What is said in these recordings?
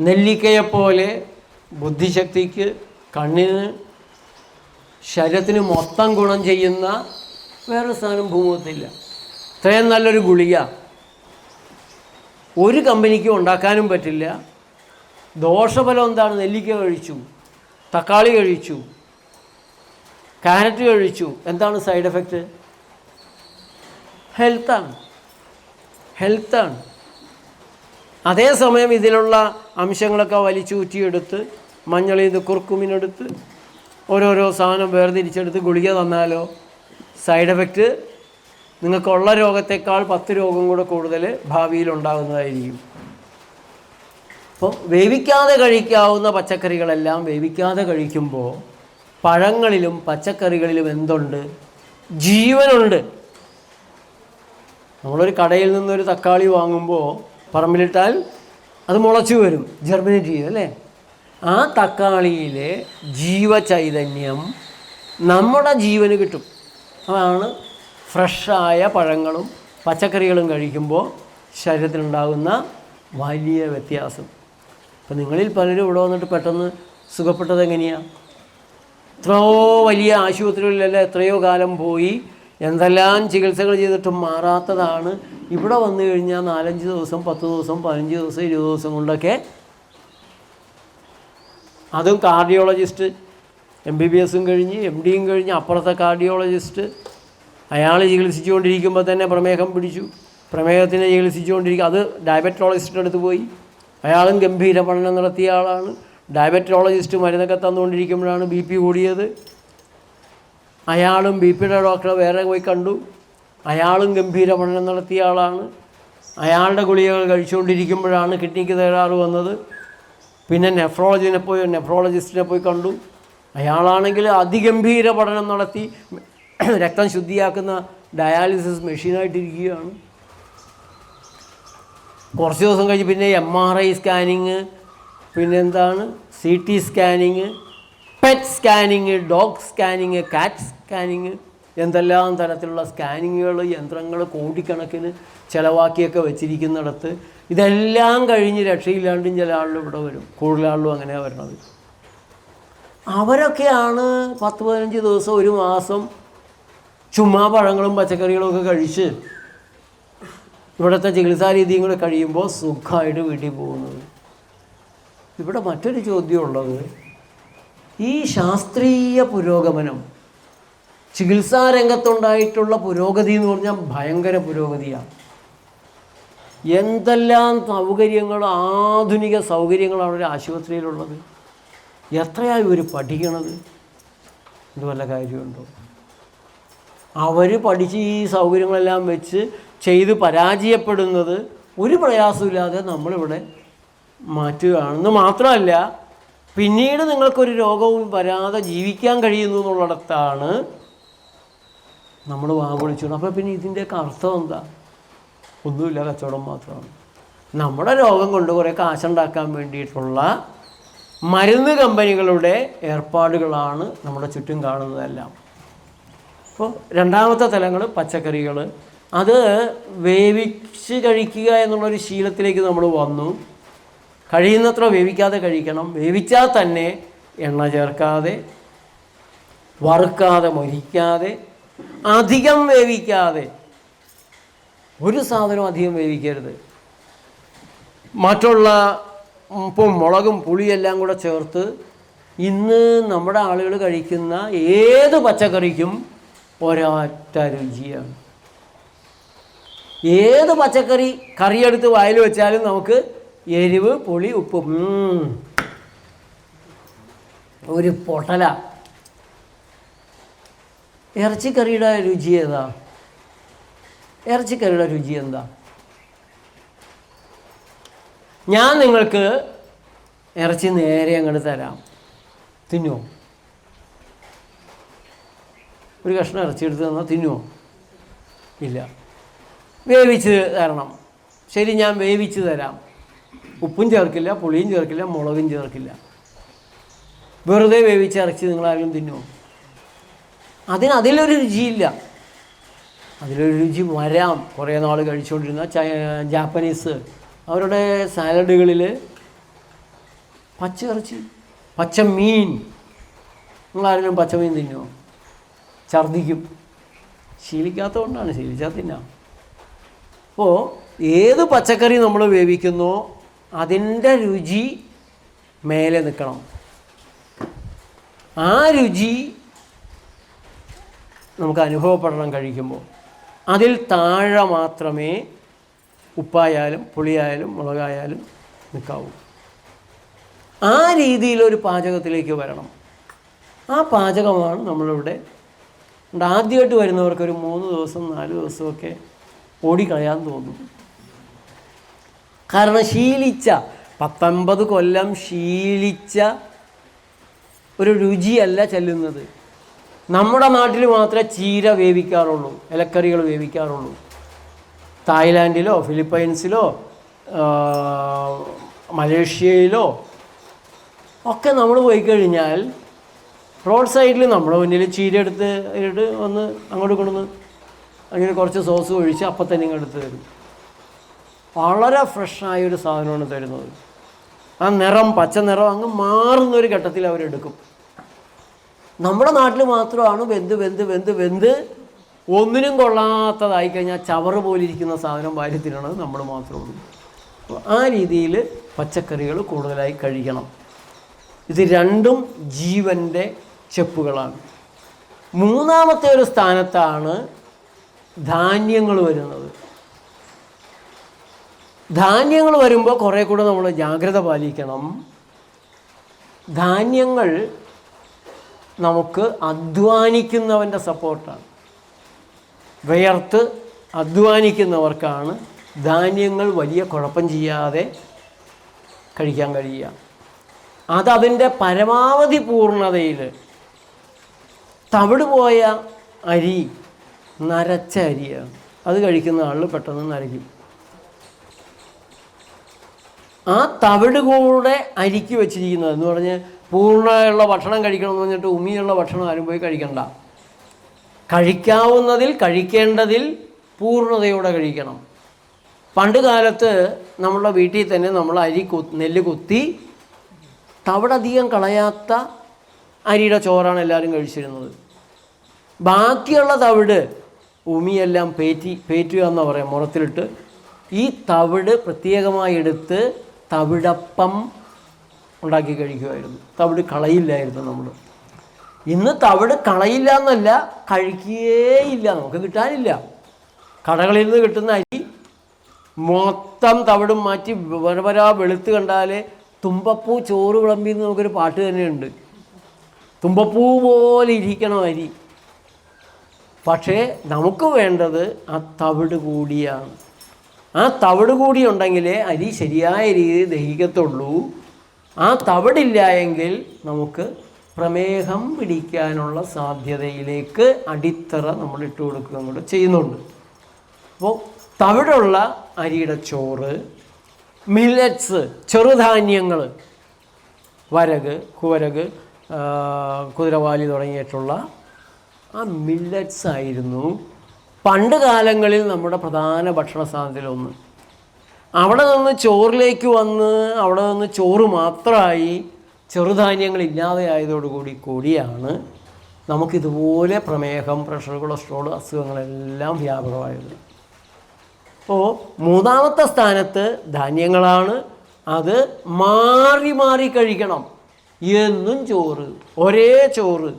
നെല്ലിക്കയെപ്പോലെ ബുദ്ധിശക്തിക്ക് കണ്ണിന് ശരീരത്തിന് മൊത്തം ഗുണം ചെയ്യുന്ന വേറെ സാധനം ഭൂമുഖത്തില്ല. ഇത്രയും നല്ലൊരു ഗുളിക ഒരു കമ്പനിക്കും ഉണ്ടാക്കാനും പറ്റില്ല. ദോഷഫലം എന്താണ്? നെല്ലിക്ക കഴിച്ചു തക്കാളി കഴിച്ചു കാരറ്റ് കഴിച്ചു എന്താണ് സൈഡ് എഫക്റ്റ് ഹെൽത്താണ്. ഹെൽത്താണ്. അതേസമയം ഇതിലുള്ള അംശങ്ങളൊക്കെ വലിച്ചൂറ്റിയെടുത്ത് മഞ്ഞളിൽ നിന്ന് കുർക്കുമിനെടുത്ത് ഓരോരോ സാധനം വേർതിരിച്ചെടുത്ത് ഗുളിക തന്നാലോ? സൈഡ് എഫക്റ്റ് നിങ്ങൾക്കുള്ള രോഗത്തെക്കാൾ പത്ത് രോഗം കൂടെ കൂടുതൽ ഭാവിയിൽ ഉണ്ടാകുന്നതായിരിക്കും. അപ്പോൾ വേവിക്കാതെ കഴിക്കാവുന്ന പച്ചക്കറികളെല്ലാം വേവിക്കാതെ കഴിക്കുമ്പോൾ പഴങ്ങളിലും പച്ചക്കറികളിലും എന്തുണ്ട്? ജീവനുണ്ട്. നമ്മളൊരു കടയിൽ നിന്നൊരു തക്കാളി വാങ്ങുമ്പോൾ പറമ്പിലിട്ടാൽ അത് മുളച്ചു വരും ജർമിനേറ്റ് ചെയ്യും അല്ലേ? ആ തക്കാളിയിലെ ജീവചൈതന്യം നമ്മുടെ ജീവന് കിട്ടും. അതാണ് ഫ്രഷായ പഴങ്ങളും പച്ചക്കറികളും കഴിക്കുമ്പോൾ ശരീരത്തിലുണ്ടാകുന്ന വലിയ വ്യത്യാസം. അപ്പം നിങ്ങളിൽ പലരും ഇവിടെ വന്നിട്ട് പെട്ടെന്ന് സുഖപ്പെട്ടത് എങ്ങനെയാണ് എത്രയോ വലിയ ആശുപത്രികളിലെല്ലാം എത്രയോ കാലം പോയി എന്തെല്ലാം ചികിത്സകൾ ചെയ്തിട്ടും മാറാത്തതാണ്. ഇവിടെ വന്നു കഴിഞ്ഞാൽ നാലഞ്ച് ദിവസം പത്ത് ദിവസം പതിനഞ്ച് ദിവസം ഇരുപത് ദിവസം കൊണ്ടൊക്കെ അതും കാർഡിയോളജിസ്റ്റ്. എം ബി ബി എസും കഴിഞ്ഞ് എം ഡിയും കഴിഞ്ഞ് അപ്പുറത്തെ കാർഡിയോളജിസ്റ്റ്. അയാൾ ചികിത്സിച്ചുകൊണ്ടിരിക്കുമ്പോൾ തന്നെ പ്രമേഹം പിടിച്ചു. പ്രമേഹത്തിനെ ചികിത്സിച്ചുകൊണ്ടിരിക്കുക. അത് ഡയബറ്റോളജിസ്റ്റിന്റെ അടുത്ത് പോയി. അയാളും ഗംഭീര പഠനം നടത്തിയ ആളാണ്. ഡയബറ്റോളജിസ്റ്റ് മരുന്നൊക്കെ തന്നുകൊണ്ടിരിക്കുമ്പോഴാണ് ബി പി കൂടിയത്. അയാളും ബി പിയുടെ ഡോക്ടറെ വേറെ പോയി കണ്ടു. അയാളും ഗംഭീര പഠനം നടത്തിയ ആളാണ്. അയാളുടെ ഗുളികകൾ കഴിച്ചുകൊണ്ടിരിക്കുമ്പോഴാണ് കിഡ്നിക്ക് തകരാറ് വന്നത്. പിന്നെ നെഫ്രോളജിനെ പോയി നെഫ്രോളജിസ്റ്റിനെ പോയി കണ്ടു. അയാളാണെങ്കിൽ അതിഗംഭീര പഠനം നടത്തി രക്തം ശുദ്ധിയാക്കുന്ന ഡയാലിസിസ് മെഷീനായിട്ടിരിക്കുകയാണ് കുറച്ച് ദിവസം കഴിഞ്ഞ് പിന്നെ എം ആർ ഐ സ്കാനിങ് പിന്നെന്താണ് C T scanning PET scanning dog scanning cat scanning എന്തെല്ലാം തരത്തിലുള്ള സ്കാനിങ്ങുകൾ യന്ത്രങ്ങൾ കോടിക്കണക്കിന് ചിലവാക്കിയൊക്കെ വെച്ചിരിക്കുന്നിടത്ത് ഇതെല്ലാം കഴിഞ്ഞ് രക്ഷയില്ലാണ്ടും ചില ആളുകൾ ഇവിടെ വരും. കൂടുതൽ അങ്ങനെയാണ് വരണത് അവരൊക്കെയാണ് പത്ത് പതിനഞ്ച് ദിവസം ഒരു മാസം ചുമ്മാ പഴങ്ങളും പച്ചക്കറികളും ഒക്കെ കഴിച്ച് ഇവിടുത്തെ ചികിത്സാ രീതിയും കൂടെ കഴിയുമ്പോൾ സുഖമായിട്ട് വീട്ടിൽ പോകുന്നത്. ഇവിടെ മറ്റൊരു ചോദ്യമുള്ളത് ഈ ശാസ്ത്രീയ പുരോഗമനം ചികിത്സാ രംഗത്തുണ്ടായിട്ടുള്ള പുരോഗതി എന്ന് പറഞ്ഞാൽ ഭയങ്കര പുരോഗതിയാണ്. എന്തെല്ലാം സൗകര്യങ്ങൾ ആധുനിക സൗകര്യങ്ങളാണ് ഒരു ആശുപത്രിയിലുള്ളത്? എത്രയായി ഇവർ പഠിക്കണത്? ഇത് വല്ല കാര്യമുണ്ടോ? അവർ പഠിച്ച് ഈ സൗകര്യങ്ങളെല്ലാം വെച്ച് ചെയ്ത് പരാജയപ്പെടുന്നത് ഒരു പ്രയാസമില്ലാതെ നമ്മളിവിടെ മാറ്റുകയാണെന്ന് മാത്രമല്ല പിന്നീട് നിങ്ങൾക്കൊരു രോഗവും വരാതെ ജീവിക്കാൻ കഴിയുന്നു എന്നുള്ളിടത്താണ് നമ്മൾ വാവിളിച്ചു അപ്പോൾ പിന്നെ ഇതിന്റെയൊക്കെ അർത്ഥം എന്താ? ഒന്നുമില്ല കച്ചവടം മാത്രമാണ്. നമ്മുടെ രോഗം കൊണ്ട് കുറേ കാശുണ്ടാക്കാൻ വേണ്ടിയിട്ടുള്ള മരുന്ന് കമ്പനികളുടെ ഏർപ്പാടുകളാണ് നമ്മുടെ ചുറ്റും കാണുന്നതെല്ലാം. അപ്പോൾ രണ്ടാമത്തെ തലങ്ങൾ പച്ചക്കറികൾ അത് വേവിച്ച് കഴിക്കുക എന്നുള്ളൊരു ശീലത്തിലേക്ക് നമ്മൾ വന്നു. കഴിയുന്നത്ര വേവിക്കാതെ കഴിക്കണം. വേവിച്ചാൽ തന്നെ എണ്ണ ചേർക്കാതെ വറുക്കാതെ മൊരിക്കാതെ അധികം വേവിക്കാതെ ഒരു സാധനം അധികം വേവിക്കരുത്. മറ്റുള്ള ഉപ്പും മുളകും പുളിയെല്ലാം കൂടെ ചേർത്ത് ഇന്ന് നമ്മുടെ ആളുകൾ കഴിക്കുന്ന ഏത് പച്ചക്കറിക്കും ഒരൊറ്റ രുചിയാണ്. ഏത് പച്ചക്കറി കറിയെടുത്ത് വായിൽ വെച്ചാലും നമുക്ക് എരിവ് പുളി ഉപ്പ്. ഒരു പൊട്ടല. ഇറച്ചിക്കറിയുടെ രുചി ഏതാ? ഇറച്ചിക്കറിയുടെ രുചി എന്താ? ഞാൻ നിങ്ങൾക്ക് ഇറച്ചി നേരെ അങ്ങോട്ട് തരാം. തിന്നുമോ ഒരു കഷ്ണം ഇറച്ചി എടുത്ത് തന്നാൽ തിന്നുമോ ഇല്ല. വേവിച്ച് തരണം. ശരി ഞാൻ വേവിച്ച് തരാം. ഉപ്പും ചേർക്കില്ല പുളിയും ചേർക്കില്ല മുളകും ചേർക്കില്ല. വെറുതെ വേവിച്ച് ഇറച്ചി നിങ്ങളാരും തിന്നുമോ അതിന് അതിലൊരു രുചിയില്ല. അതിലൊരു രുചി വരാം. കുറേ നാൾ കഴിച്ചുകൊണ്ടിരുന്ന ജാപ്പനീസ്. അവരുടെ സാലഡുകളിൽ പച്ചിറച്ചി പച്ചമീൻ. നിങ്ങളാരെങ്കിലും പച്ചമീൻ തിന്നുമോ ഛർദ്ദിക്കും ശീലിക്കാത്തതുകൊണ്ടാണ് ശീലിച്ചാൽ തിന്നാം. അപ്പോൾ ഏത് പച്ചക്കറി നമ്മൾ വേവിക്കുന്നോ അതിന്റെ രുചി മേലെ നിൽക്കണം. ആ രുചി നമുക്ക് അനുഭവപ്പെടണം കഴിക്കുമ്പോൾ. അതിൽ താഴെ മാത്രമേ ഉപ്പായാലും പുളിയായാലും മുളകായാലും നിൽക്കാവൂ. ആ രീതിയിലൊരു പാചകത്തിലേക്ക് വരണം. ആ പാചകമാണ് നമ്മളിവിടെ ആദ്യമായിട്ട് വരുന്നവർക്ക് ഒരു മൂന്ന് ദിവസം നാല് ദിവസമൊക്കെ ഓടിക്കളയാൻ തോന്നും. കാരണം ശീലിച്ച പത്തൊമ്പത് കൊല്ലം ശീലിച്ച ഒരു രുചിയല്ല ചെല്ലുന്നത്. നമ്മുടെ നാട്ടിൽ മാത്രമേ ചീര വേവിക്കാറുള്ളൂ ഇലക്കറികൾ വേവിക്കാറുള്ളൂ. തായ്ലാൻഡിലോ ഫിലിപ്പൈൻസിലോ മലേഷ്യയിലോ ഒക്കെ നമ്മൾ പോയി കഴിഞ്ഞാൽ റോഡ് സൈഡിൽ നമ്മുടെ മുന്നിൽ ചീര എടുത്ത് ഇട്ട് ഒന്ന് അങ്ങോട്ട് കൊണ്ടുവന്ന് അങ്ങനെ കുറച്ച് സോസ് ഒഴിച്ച് അപ്പം തന്നെ എടുത്ത് തരും. വളരെ ഫ്രഷായ ഒരു സാധനമാണ് തരുന്നത്. ആ നിറം പച്ച നിറം അങ്ങ് മാറുന്ന ഒരു ഘട്ടത്തിൽ അവരെടുക്കും നമ്മുടെ നാട്ടിൽ മാത്രമാണ് വെന്ത് വെന്ത് വെന്ത് വെന്ത് ഒന്നിനും കൊള്ളാത്തതായി കഴിഞ്ഞാൽ ചവറ് പോലിരിക്കുന്ന സാധനം വാര്യത്തിനാണത് നമ്മൾ മാത്രമേ ഉള്ളൂ അപ്പോൾ ആ രീതിയിൽ പച്ചക്കറികൾ കൂടുതലായി കഴിക്കണം. ഇത് രണ്ടും ജീവന്റെ ചെപ്പുകളാണ്. മൂന്നാമത്തെ ഒരു സ്ഥാനത്താണ് ധാന്യങ്ങൾ വരുന്നത്. ധാന്യങ്ങൾ വരുമ്പോൾ കുറേ കൂടെ നമ്മൾ ജാഗ്രത പാലിക്കണം. ധാന്യങ്ങൾ നമുക്ക് അധ്വാനിക്കുന്നവന്റെ സപ്പോർട്ടാണ്. വിയർത്ത് അധ്വാനിക്കുന്നവർക്കാണ് ധാന്യങ്ങൾ വലിയ കുഴപ്പം ചെയ്യാതെ കഴിക്കാൻ കഴിയുക. അതതിന്റെ പരമാവധി പൂർണതയിൽ തവിട് പോയ അരി നരച്ച അരിയാണ്. അത് കഴിക്കുന്ന ആളിൽ പെട്ടെന്ന് നരയ്ക്കും ആ തവിട് കൂടെ അരിക്ക് വെച്ചിരിക്കുന്നത് എന്ന് പറഞ്ഞ് പൂർണമുള്ള ഭക്ഷണം കഴിക്കണം എന്ന് പറഞ്ഞിട്ട് ഉമിയുള്ള ഭക്ഷണം ആരും പോയി കഴിക്കണ്ട. കഴിക്കാവുന്നതിൽ കഴിക്കേണ്ടതിൽ പൂർണതയോടെ കഴിക്കണം. പണ്ട് കാലത്ത് നമ്മളുടെ വീട്ടിൽ തന്നെ നമ്മൾ അരി കൊ നെല്ല് കൊത്തി തവിടധികം കളയാത്ത അരിയുടെ ചോറാണ് എല്ലാവരും കഴിച്ചിരുന്നത്. ബാക്കിയുള്ള തവിട് ഉമിയെല്ലാം പേറ്റി പേറ്റുക എന്ന് പറയാം മുറത്തിലിട്ട് ഈ തവിട് പ്രത്യേകമായി എടുത്ത് തവിടപ്പം ഉണ്ടാക്കി കഴിക്കുമായിരുന്നു. തവിട് കളയില്ലായിരുന്നു നമ്മൾ ഇന്ന് തവിട് കളയില്ല എന്നല്ല കഴിക്കുകയില്ല നമുക്ക് കിട്ടാനില്ല. കടകളിൽ നിന്ന് കിട്ടുന്ന അരി മൊത്തം തവിടും മാറ്റി വരവരാ വെളുത്ത് കണ്ടാലേ തുമ്പപ്പൂ ചോറ് വിളമ്പി എന്ന് നമുക്കൊരു പാട്ട് തന്നെയുണ്ട്. തുമ്പപ്പൂ പോലെ ഇരിക്കണം അരി. പക്ഷേ നമുക്ക് വേണ്ടത് ആ തവിട് കൂടിയാണ്. ആ തവിട് കൂടി ഉണ്ടെങ്കിലേ അരി ശരിയായ രീതിയിൽ ദഹിക്കത്തുള്ളൂ. ആ തവിടില്ല എങ്കിൽ നമുക്ക് പ്രമേഹം പിടിക്കാനുള്ള സാധ്യതയിലേക്ക് അടിത്തറ നമ്മൾ ഇട്ട് കൊടുക്കുകയും കൂടെ ചെയ്യുന്നുണ്ട്. അപ്പോൾ തവിടുള്ള അരിയുടെ ചോറ് മില്ലറ്റ്സ് ചെറുധാന്യങ്ങൾ വരക് കുവരക് കുതിരവാലി തുടങ്ങിയിട്ടുള്ള ആ മില്ലറ്റ്സ് ആയിരുന്നു. പണ്ട് കാലങ്ങളിൽ നമ്മുടെ പ്രധാന ഭക്ഷണ സാധനത്തിലൊന്ന് അവിടെ നിന്ന് ചോറിലേക്ക് വന്ന് അവിടെ നിന്ന് ചോറ് മാത്രമായി ചെറുധാന്യങ്ങൾ ഇല്ലാതെ ആയതോടുകൂടി കൂടിയാണ് നമുക്കിതുപോലെ പ്രമേഹം പ്രഷർ കൊളസ്ട്രോൾ അസുഖങ്ങളെല്ലാം വ്യാപകമായത് അപ്പോൾ മൂന്നാമത്തെ സ്ഥാനത്ത് ധാന്യങ്ങളാണ്. അത് മാറി മാറി കഴിക്കണം. എന്നും ചോറ്. ഒരേ ചോറ്.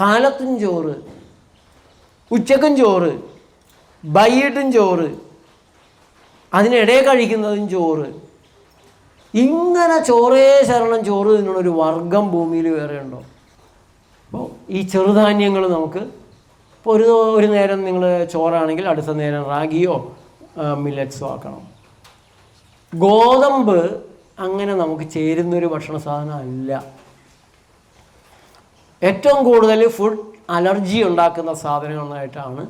കാലത്തും ചോറ്. ഉച്ചക്കും ചോറ് വൈകിട്ടും ചോറ് അതിനിടെ കഴിക്കുന്നതും ചോറ്. ഇങ്ങനെ ചോറേ ശരണം ചോറ് തിന്നുള്ളൊരു വർഗം ഭൂമിയിൽ വേറെ ഉണ്ടോ? അപ്പോൾ ഈ ചെറുധാന്യങ്ങൾ നമുക്ക് ഇപ്പോൾ ഒരു ഒരു നേരം നിങ്ങൾ ചോറാണെങ്കിൽ അടുത്ത നേരം റാഗിയോ മില്ലറ്റ്സോ ആക്കണം. ഗോതമ്പ് അങ്ങനെ നമുക്ക് ചേരുന്നൊരു ഭക്ഷണ സാധനം അല്ല. ഏറ്റവും കൂടുതൽ ഫുഡ് അലർജി ഉണ്ടാക്കുന്ന സാധനങ്ങളായിട്ടാണ്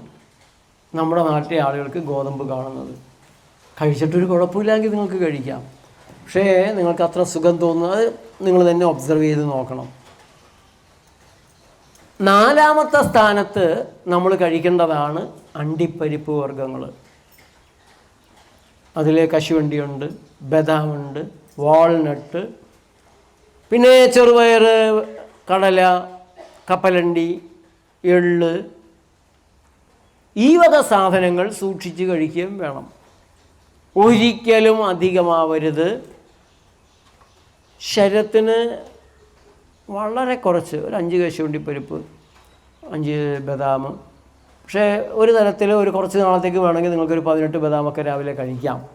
നമ്മുടെ നാട്ടിലെ ആളുകൾക്ക് ഗോതമ്പ് കാണുന്നത്. കഴിച്ചിട്ടൊരു കുഴപ്പമില്ലെങ്കിൽ നിങ്ങൾക്ക് കഴിക്കാം. പക്ഷേ നിങ്ങൾക്ക് അത്ര സുഖം തോന്നുന്നത് നിങ്ങൾ തന്നെ ഒബ്സർവ് ചെയ്ത് നോക്കണം. നാലാമത്തെ സ്ഥാനത്ത് നമ്മൾ കഴിക്കേണ്ടതാണ് അണ്ടിപ്പരിപ്പ് വർഗങ്ങൾ. അതിൽ കശുവണ്ടിയുണ്ട് ബദാമുണ്ട് വാൾനട്ട് പിന്നെ ചെറുപയർ കടല കപ്പലണ്ടി എള്ള്. ഈ വക സാധനങ്ങൾ സൂക്ഷിച്ച് കഴിക്കുകയും വേണം. ഒരിക്കലും അധികമാവരുത്. ശരത്തിന് വളരെ കുറച്ച് ഒരു അഞ്ച് കശുവണ്ടി പരിപ്പ് അഞ്ച് ബദാം. പക്ഷേ ഒരു തരത്തിൽ ഒരു കുറച്ച് നാളത്തേക്ക് വേണമെങ്കിൽ നിങ്ങൾക്കൊരു പതിനെട്ട് ബദാമൊക്കെ രാവിലെ കഴിക്കാം.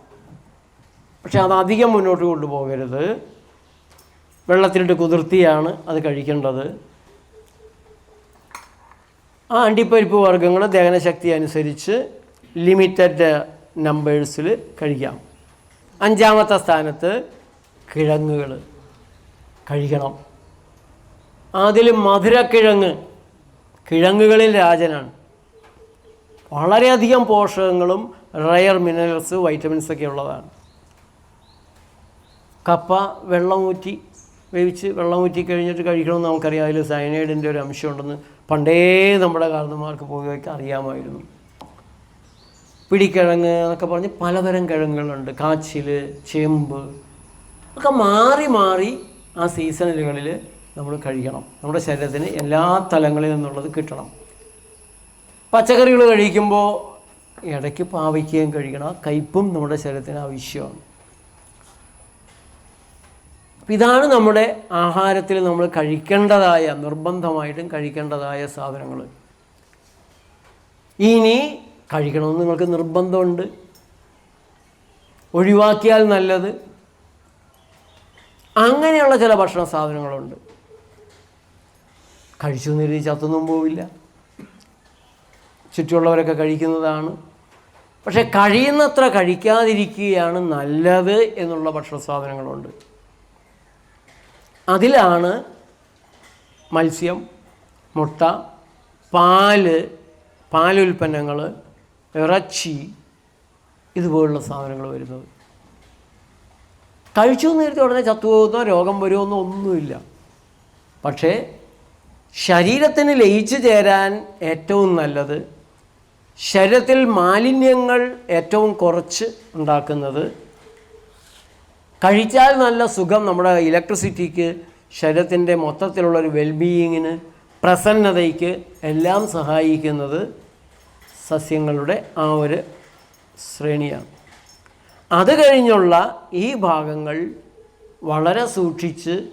പക്ഷേ അത് അധികം മുന്നോട്ട് കൊണ്ടുപോകരുത്. വെള്ളത്തിലിട്ട് കുതിർത്തിയാണ് അത് കഴിക്കേണ്ടത്. അണ്ടിപ്പരിപ്പ് വർഗങ്ങൾ ദഹനശക്തി അനുസരിച്ച് ലിമിറ്റഡ് നമ്പേഴ്സിൽ കഴിക്കാം. അഞ്ചാമത്തെ സ്ഥാനത്ത് കിഴങ്ങുകൾ കഴിക്കണം. അതിൽ മധുരക്കിഴങ്ങ് കിഴങ്ങുകളിൽ രാജനാണ്. വളരെയധികം പോഷകങ്ങളും റയർ മിനറൽസ് വൈറ്റമിൻസ് ഒക്കെ ഉള്ളതാണ്. കപ്പ വെള്ളം ഊറ്റി വേവിച്ച് വെള്ളം ഊറ്റി കഴിഞ്ഞിട്ട് കഴിക്കണമെന്ന് നമുക്കറിയാം. അതിൽ സയനൈഡിന്റെ ഒരു അംശമുണ്ടെന്ന് പണ്ടേ നമ്മുടെ കാരണന്മാർക്ക് പോവുകയൊക്കെ അറിയാമായിരുന്നു. പിടിക്കിഴങ്ങ് എന്നൊക്കെ പറഞ്ഞ് പലതരം കിഴങ്ങുകളുണ്ട്. കാച്ചിൽ ചേമ്പ് ഒക്കെ മാറി മാറി ആ സീസണലുകളിൽ നമ്മൾ കഴിക്കണം. നമ്മുടെ ശരീരത്തിന് എല്ലാ തലങ്ങളിൽ നിന്നുള്ളത് കിട്ടണം. പച്ചക്കറികൾ കഴിക്കുമ്പോൾ ഇടയ്ക്ക് പാവയ്ക്കുകയും കഴിക്കണം. കയ്പും നമ്മുടെ ശരീരത്തിന് ആവശ്യമാണ്. അപ്പം ഇതാണ് നമ്മുടെ ആഹാരത്തിൽ നമ്മൾ കഴിക്കേണ്ടതായ നിർബന്ധമായിട്ടും കഴിക്കേണ്ടതായ സാധനങ്ങൾ. ഇനി കഴിക്കണമെന്ന് നിങ്ങൾക്ക് നിർബന്ധമുണ്ട്. ഒഴിവാക്കിയാൽ നല്ലത്. അങ്ങനെയുള്ള ചില ഭക്ഷണ സാധനങ്ങളുണ്ട്. കഴിച്ചു നിരുതി ചത്തൊന്നും പോവില്ല. ചുറ്റുമുള്ളവരൊക്കെ കഴിക്കുന്നതാണ്. പക്ഷെ കഴിയുന്നത്ര കഴിക്കാതിരിക്കുകയാണ് നല്ലത് എന്നുള്ള ഭക്ഷണ സാധനങ്ങളുണ്ട്. അതിലാണ് മത്സ്യം മുട്ട പാൽ പാലുൽപ്പന്നങ്ങൾ ഇറച്ചി ഇതുപോലുള്ള സാധനങ്ങൾ വരുന്നത്. കഴിച്ചു നേരത്തെ ഉടനെ ചത്തുപോകുന്നോ രോഗം വരുമെന്നോ ഒന്നുമില്ല. പക്ഷേ ശരീരത്തിന് ലയിച്ചു ചേരാൻ ഏറ്റവും നല്ലത് ശരീരത്തിൽ മാലിന്യങ്ങൾ ഏറ്റവും കുറച്ച് ഉണ്ടാക്കുന്നത് കഴിച്ചാൽ നല്ല സുഖം നമ്മുടെ ഇലക്ട്രിസിറ്റിക്ക് ശരീരത്തിന്റെ മൊത്തത്തിലുള്ളൊരു വെൽബീയിങ്ങിന് പ്രസന്നതയ്ക്ക് എല്ലാം സഹായിക്കുന്നത് സസ്യങ്ങളുടെ ആ ഒരു ശ്രേണിയാണ്. അത് കഴിഞ്ഞുള്ള ഈ ഭാഗങ്ങൾ വളരെ സൂക്ഷിച്ച്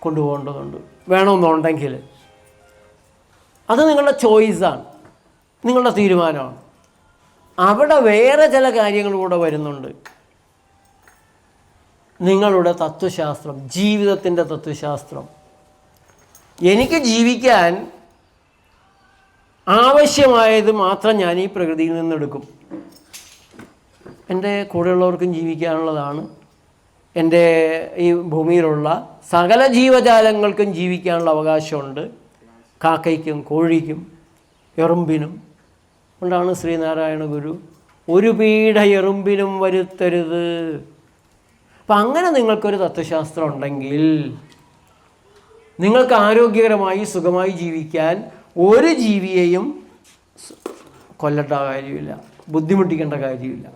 കൊണ്ടുപോകേണ്ടതുണ്ട്. വേണമെന്നുണ്ടെങ്കിൽ. അത് നിങ്ങളുടെ ചോയ്സാണ്. നിങ്ങളുടെ തീരുമാനമാണ്. അവിടെ വേറെ ചില കാര്യങ്ങൾ കൂടെ വരുന്നുണ്ട്. നിങ്ങളുടെ തത്വശാസ്ത്രം ജീവിതത്തിന്റെ തത്വശാസ്ത്രം. എനിക്ക് ജീവിക്കാൻ ആവശ്യമായത് മാത്രം ഞാൻ ഈ പ്രകൃതിയിൽ നിന്നെടുക്കും. എന്റെ കൂടെയുള്ളവർക്കും ജീവിക്കാനുള്ളതാണ്. എന്റെ ഈ ഭൂമിയിലുള്ള സകല ജീവജാലങ്ങൾക്കും ജീവിക്കാനുള്ള അവകാശമുണ്ട്. കാക്കയ്ക്കും കോഴിക്കും എറുമ്പിനും. കൊണ്ടാണ് ശ്രീനാരായണ ഗുരു ഒരു പീഡ എറുമ്പിനും വരുത്തരുത്. അപ്പം അങ്ങനെ നിങ്ങൾക്കൊരു തത്വശാസ്ത്രം ഉണ്ടെങ്കിൽ നിങ്ങൾക്ക് ആരോഗ്യകരമായി സുഖമായി ജീവിക്കാൻ ഒരു ജീവിയെയും കൊല്ലട്ട കാര്യമില്ല. ബുദ്ധിമുട്ടിക്കേണ്ട കാര്യമില്ല.